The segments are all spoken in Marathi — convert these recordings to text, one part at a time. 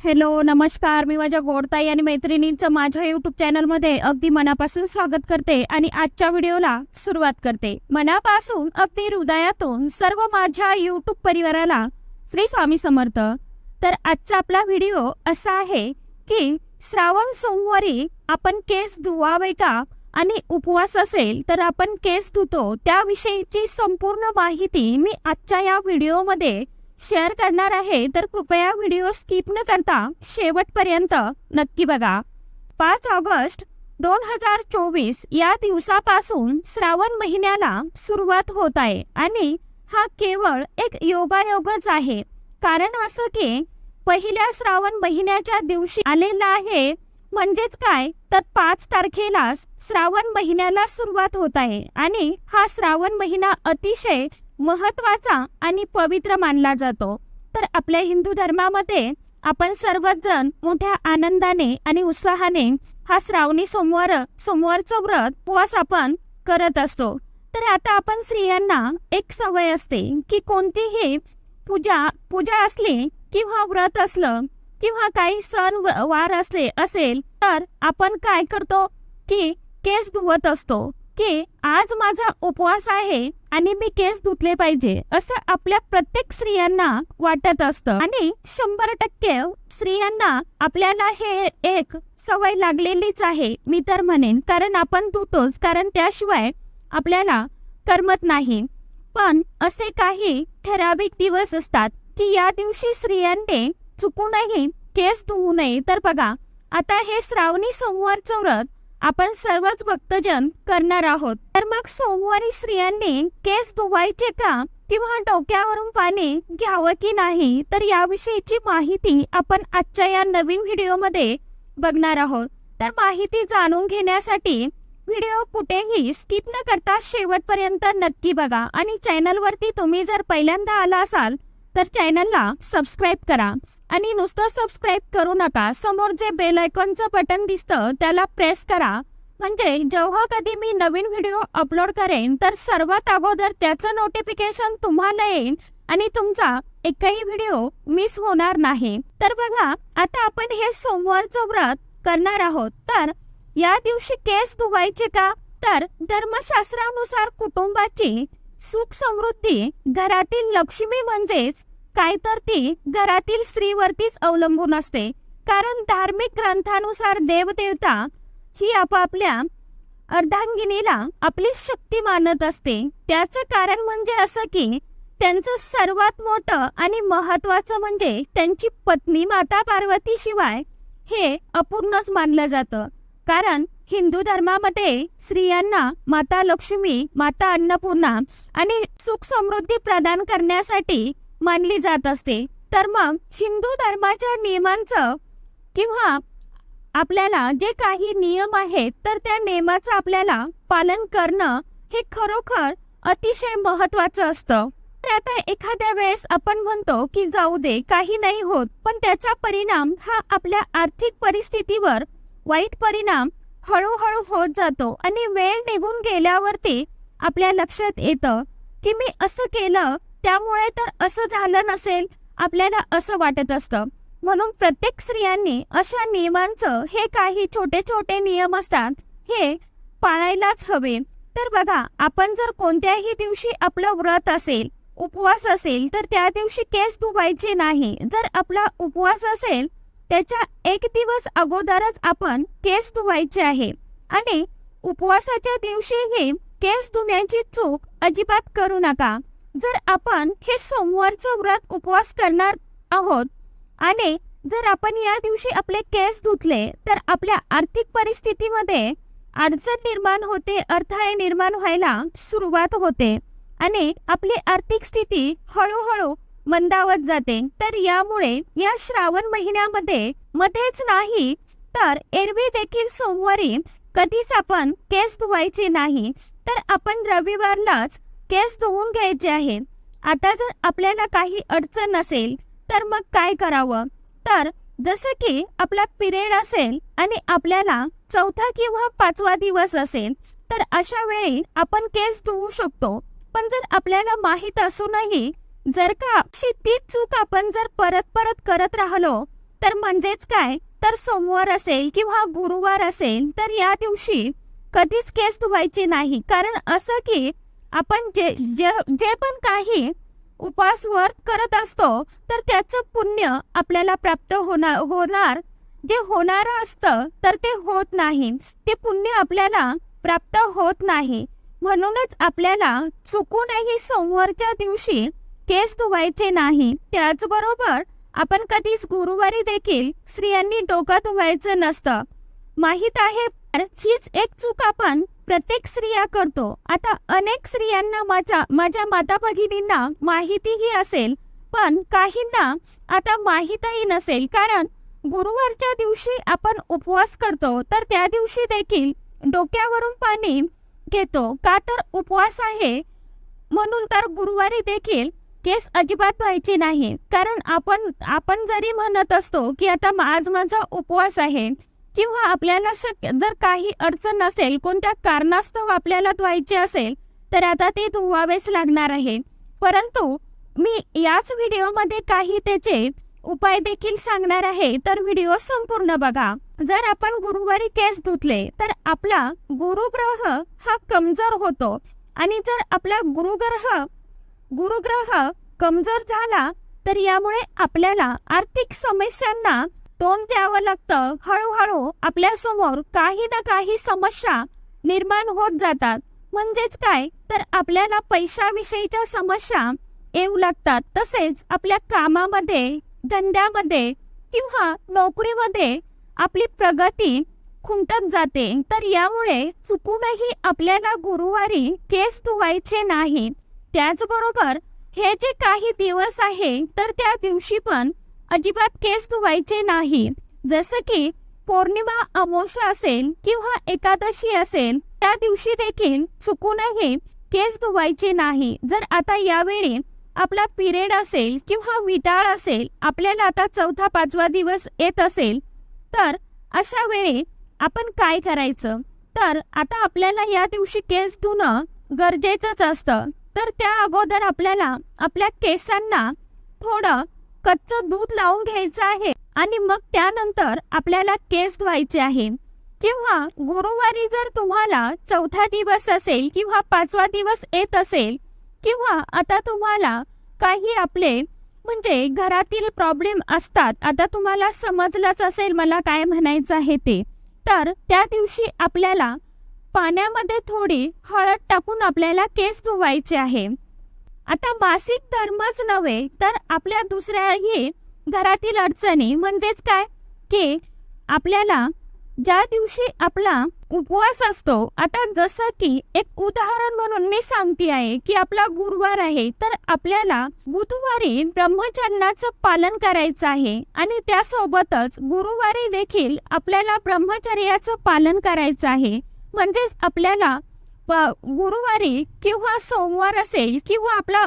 हॅलो नमस्कार. मी माझ्या गोडताई आणि मैत्रिणींचं माझ्या यूट्यूब चॅनलमध्ये अगदी मनापासून स्वागत करते आणि आजच्या व्हिडिओला सुरुवात करते. मनापासून अगदी हृदयातून सर्व माझ्या यूट्यूब परिवाराला श्री स्वामी समर्थ. तर आजचा आपला व्हिडिओ असा आहे की श्रावण सोमवारी आपण केस धुवावे का आणि उपवास असेल तर आपण केस धुतो त्याविषयीची संपूर्ण माहिती मी आजच्या या व्हिडिओमध्ये शेअर करणार आहे तर कृपया व्हिडिओ स्किप न करता शेवटपर्यंत नक्की बघा. पाच ऑगस्ट दोन हजार चोवीस या दिवसापासून श्रावण महिन्याला सुरुवात होत आहे आणि हा केवळ एक योगायोगच आहे. कारण असं की पहिल्या श्रावण महिन्याच्या दिवशी आलेला आहे. म्हणजेच काय? तर पाच तारखेला श्रावण महिन्याला सुरुवात होत आहे आणि हा श्रावण महिना अतिशय महत्त्वाचा आणि पवित्र मानला जातो. तर आपल्या हिंदू धर्मामध्ये आपण सर्वच जण मोठ्या आनंदाने आणि उत्साहाने हा श्रावणी सोमवार सोमवारचं व्रत उपवास आपण करत असतो. तर आता आपण स्त्रियांना एक सवय असते की कोणतीही पूजा पूजा असली किंवा व्रत असलं किंवा काही सण वार असले असेल तर आपण काय करतो की केस धुवत असतो की आज माझा उपवास आहे आणि मी केस धुतले पाहिजे असं आपल्या प्रत्येक स्त्रियांना वाटत असतं. आणि शंभर टक्के स्त्रियांना आपल्याला हे एक सवय लागलेलीच आहे. मी तर म्हणेन कारण आपण धुतोच कारण त्याशिवाय आपल्याला करमत नाही. पण असे काही ठराविक दिवस असतात की या दिवशी स्त्रियांनी चुकूनही केस धुवू नये. तर बघा आता हे श्रावणी सोमवारचं व्रत आपण सर्वच भक्तजन करणार आहोत. तर मग सोमवारी स्त्रियांनी केस धुवायचे का? किंवा डोक्यावरून पाणी घ्यावं की नाही? तर याविषयीची माहिती आपण आजच्या या नवीन व्हिडिओमध्ये बघणार आहोत. तर माहिती जाणून घेण्यासाठी व्हिडिओ कुठेही स्किप न करता शेवटपर्यंत नक्की बघा. आणि चॅनलवरती तुम्ही जर पहिल्यांदा आला असाल तर चॅनलला सबस्क्राईब करा आणि नुसतं सबस्क्राईब करू नका. समोर जे बेल आयकॉनचं बटन दिसतं त्याला प्रेस करा. म्हणजे जेव्हा कधी मी नवीन व्हिडिओ अपलोड करेन तर सर्वात अगोदर त्याचं नोटिफिकेशन तुम्हाला येईल आणि तुमचा एकही व्हिडिओ मिस होणार नाही. तर बघा आता आपण हे सोमवारचं व्रत करणार आहोत. तर या दिवशी केस धुवायचे का? तर धर्मशास्त्रानुसार कुटुंबाची सुख समृद्धी घरातील लक्ष्मी म्हणजेच काय तर ती घरातील स्त्रीवरतीच अवलंबून असते. कारण धार्मिक ग्रंथानुसार देवदेवता ही आपापल्या अर्धांगिनीला आपली शक्ती मानत असते. त्याचं कारण म्हणजे असं की त्यांचं सर्वात मोठं आणि महत्वाचं म्हणजे त्यांची पत्नी माता पार्वती शिवाय हे अपूर्णच मानलं जातं. कारण हिंदू धर्मामध्ये स्त्रियांना माता लक्ष्मी माता अन्नपूर्णा आणि सुख समृद्धी प्रदान करण्यासाठी मानली जात असते. तर मग हिंदू धर्माच्या नियमांचं किंवा आपल्याला जे काही नियम आहेत तर त्या नियमाचं आपल्याला पालन करणं हे खरोखर अतिशय महत्वाचं असतं. तर आता एखाद्या वेळेस आपण म्हणतो की जाऊ दे काही नाही होत पण त्याचा परिणाम हा आपल्या आर्थिक परिस्थितीवर वाईट परिणाम हळूहळू होत जातो आणि वेळ निघून गेल्यावरती आपल्या लक्षात येतं की मी असं केलं त्यामुळे तर असं झालं नसेल आपल्याला असं वाटत असतं. म्हणून प्रत्येक स्त्रियांनी अशा नियमांचं हे काही छोटे छोटे नियम असतात हे पाळायलाच हवे. तर बघा आपण जर कोणत्याही दिवशी आपलं व्रत असेल उपवास असेल तर त्या दिवशी केस धुवायचे नाही. जर आपला उपवास असेल त्याच्या एक दिवस अगोदरच आपण केस धुवायचे आहे. आणि उपवासाच्या दिवशीही केस धुण्याची चूक अजिबात करू नका. जर आपण हे सोमवारचं व्रत उपवास करणार आहोत आणि जर आपण या दिवशी आपले केस धुतले तर आपल्या आर्थिक परिस्थितीमध्ये अडचण निर्माण होते अडथळे निर्माण व्हायला सुरुवात होते आणि आपली आर्थिक स्थिती हळूहळू मंदावत जाते. तर यामुळे या श्रावण महिन्यामध्ये मध्येच नाही तर एरवी देखील सोमवारी कधीच आपण केस धुवायचे नाही. तर आपण रविवारलाच केस धुवून घ्यायचे आहे. आता जर आपल्याला काही अडचण नसेल तर मग काय करावं? तर जसं की आपला पिरियड असेल आणि आपल्याला चौथा किंवा पाचवा दिवस असेल तर अशा वेळी आपण केस धुवू शकतो. पण जर आपल्याला माहीत असूनही जर का अशी तीच चूक आपण जर परत परत करत राहिलो तर म्हणजेच काय? तर सोमवार असेल किंवा गुरुवार असेल तर या दिवशी कधीच केस धुवायची नाही. कारण असं की आपण जे जे जे पण काही उपास व्रत करत असतो तर त्याचं पुण्य आपल्याला प्राप्त होणार होणार. जे होणार असतं तर ते होत नाही. ते पुण्य आपल्याला प्राप्त होत नाही. म्हणूनच आपल्याला चुकूनही सोमवारच्या दिवशी केस धुवायचे नाही. त्याचबरोबर आपण कधीच गुरुवारी देखील स्त्रियांनी डोकं धुवायचं नसतं. माहीत आहे हीच एक चूक आपण प्रत्येक स्त्रिया करतो. आता अनेक स्त्रियांना माझ्या माझ्या माता भगिनींना माहितीही असेल पण काहींना आता माहीतही नसेल. कारण गुरुवारच्या दिवशी आपण उपवास करतो तर त्या दिवशी देखील डोक्यावरून पाणी घेतो. का तर उपवास आहे म्हणून तर गुरुवारी देखील केस अजिबात व्हायचे नाही. कारण आपण आपण जरी म्हणत असतो की आता आज माझा उपवास आहे किंवा आपल्याला शक्य जर काही अडचण नसेल कोणत्या कारणास्तव आपल्याला धुवायचे असेल तर आता ते धुवावेच लागणार आहे. परंतु मी याच व्हिडिओमध्ये काही त्याचे उपाय देखील सांगणार आहे. तर व्हिडिओ संपूर्ण बघा. जर आपण गुरुवारी केस धुतले तर आपला गुरुग्रह हा कमजोर होतो. आणि जर आपला गुरुग्रह गुरुग्रह कमजोर झाला तर यामुळे आपल्याला आर्थिक समस्यांना तोंड द्यावं लागतं. हळूहळू आपल्यासमोर काही ना काही समस्या निर्माण होत जातात. म्हणजेच काय? तर आपल्याला पैशाविषयीच्या समस्या येऊ लागतात. तसेच आपल्या कामामध्ये धंद्यामध्ये किंवा नोकरीमध्ये आपली प्रगती खुंटत जाते. तर यामुळे चुकूनही आपल्याला गुरुवारी केस धुवायचे नाहीत. त्याचबरोबर हे जे काही दिवस आहे तर त्या दिवशी पण अजिबात केस धुवायचे नाही. जसं की पौर्णिमा अमावस्या असेल किंवा एकादशी असेल त्या दिवशी देखील चुकूनही केस धुवायचे नाही. जर आता यावेळी आपला पिरियड असेल किंवा विटाळ असेल आपल्याला आता चौथा पाचवा दिवस येत असेल तर अशा वेळी आपण काय करायचं? तर आता आपल्याला या दिवशी केस धुणं गरजेचंच असतं. तर त्या अगोदर आपल्याला आपल्या केसांना थोडं कच्चं दूध लावून घ्यायचं आहे आणि मग त्यानंतर आपल्याला केस धुवायचे आहे. किंवा गुरुवारी जर तुम्हाला चौथा दिवस असेल किंवा पाचवा दिवस येत असेल किंवा आता तुम्हाला काही आपले म्हणजे घरातील प्रॉब्लेम असतात आता तुम्हाला समजलंच असेल मला काय म्हणायचं आहे ते. तर त्या दिवशी आपल्याला पाण्यामध्ये थोडी हळद टाकून आपल्याला केस धुवायचे आहे. आता मासिक धर्मच नव्हे तर आपल्या दुसऱ्याही घरातील अडचणी म्हणजेच काय? की आपल्याला ज्या दिवशी आपला उपवास असतो आता जसं की एक उदाहरण म्हणून मी सांगते आहे की आपला गुरुवार आहे तर आपल्याला बुधवारी ब्रह्मचर्याचं पालन करायचं आहे आणि त्यासोबतच गुरुवारी देखील आपल्याला ब्रह्मचर्याचं पालन करायचं आहे. म्हणजेच आपल्याला गुरुवारी किंवा सोमवार असेल किंवा आपला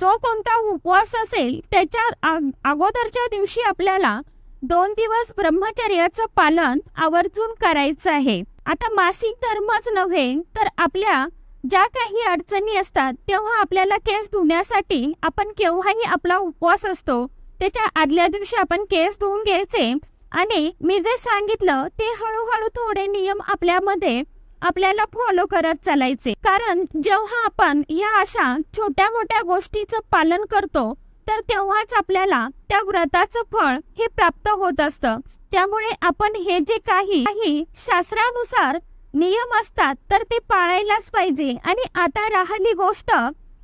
जो कोणता उपवास असेल त्याच्या अगोदरच्या दिवशी आपल्याला दोन दिवस ब्रह्मचर्याचं पालन आवर्जून करायचं आहे. आता मासिक धर्मच नव्हे तर आपल्या ज्या काही अडचणी असतात तेव्हा आपल्याला केस धुण्यासाठी आपण केव्हाही आपला उपवास असतो त्याच्या आदल्या दिवशी आपण केस धुवून घ्यायचे. आणि मी जे सांगितलं ते हळूहळू थोडे नियम आपल्यामध्ये आपल्याला फॉलो करत चालायचे. कारण जेव्हा आपण या अशा छोट्या मोठ्या गोष्टीचं पालन करतो तर तेव्हाच आपल्याला त्या व्रताचं फळ हे प्राप्त होत असतं. त्यामुळे आपण हे जे काही काही शास्त्रानुसार नियम असतात तर ते पाळायलाच पाहिजे. आणि आता राहिली गोष्ट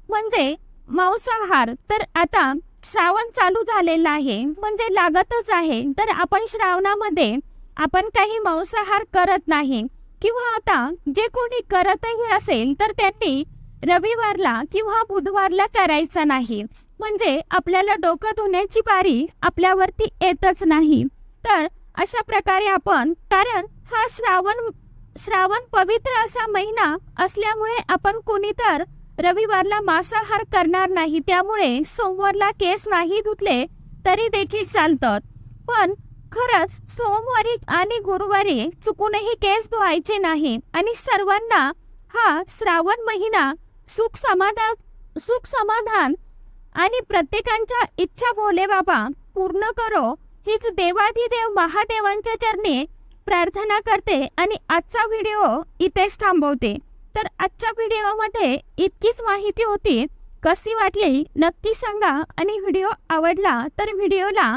म्हणजे मांसाहार. तर आता श्रावण चालू झालेला आहे म्हणजे लागतच आहे. तर आपण श्रावणामध्ये आपण काही मांसाहार करत नाही. किंवा आता जे कोणी करतही असेल तर त्यांनी रविवारला किंवा बुधवारला करायचा नाही. म्हणजे आपल्याला डोकं धुण्याची बारी आपल्यावरती येतच नाही. तर अशा प्रकारे आपण कारण हा श्रावण श्रावण पवित्र असा महिना असल्यामुळे आपण कोणी तर रविवारला मांसाहार करणार नाही. त्यामुळे सोमवारला केस नाही धुतले तरी देखील चालतात पण खरंच सोमवारी आणि गुरुवारी चुकूनही केस धुवायचे नाही आणि सर्वांना हा श्रावण महिना सुख समाधान सुख समाधान आणि प्रत्येकांच्या इच्छा भोले बाबा पूर्ण करो हीच देवाधिदेव महादेवांच्या चरणी प्रार्थना करते आणि आजचा व्हिडिओ इथेच थांबवते. तर आजच्या व्हिडिओमध्ये इतकीच माहिती होती कशी वाटली नक्की सांगा आणि व्हिडिओ आवडला तर व्हिडिओला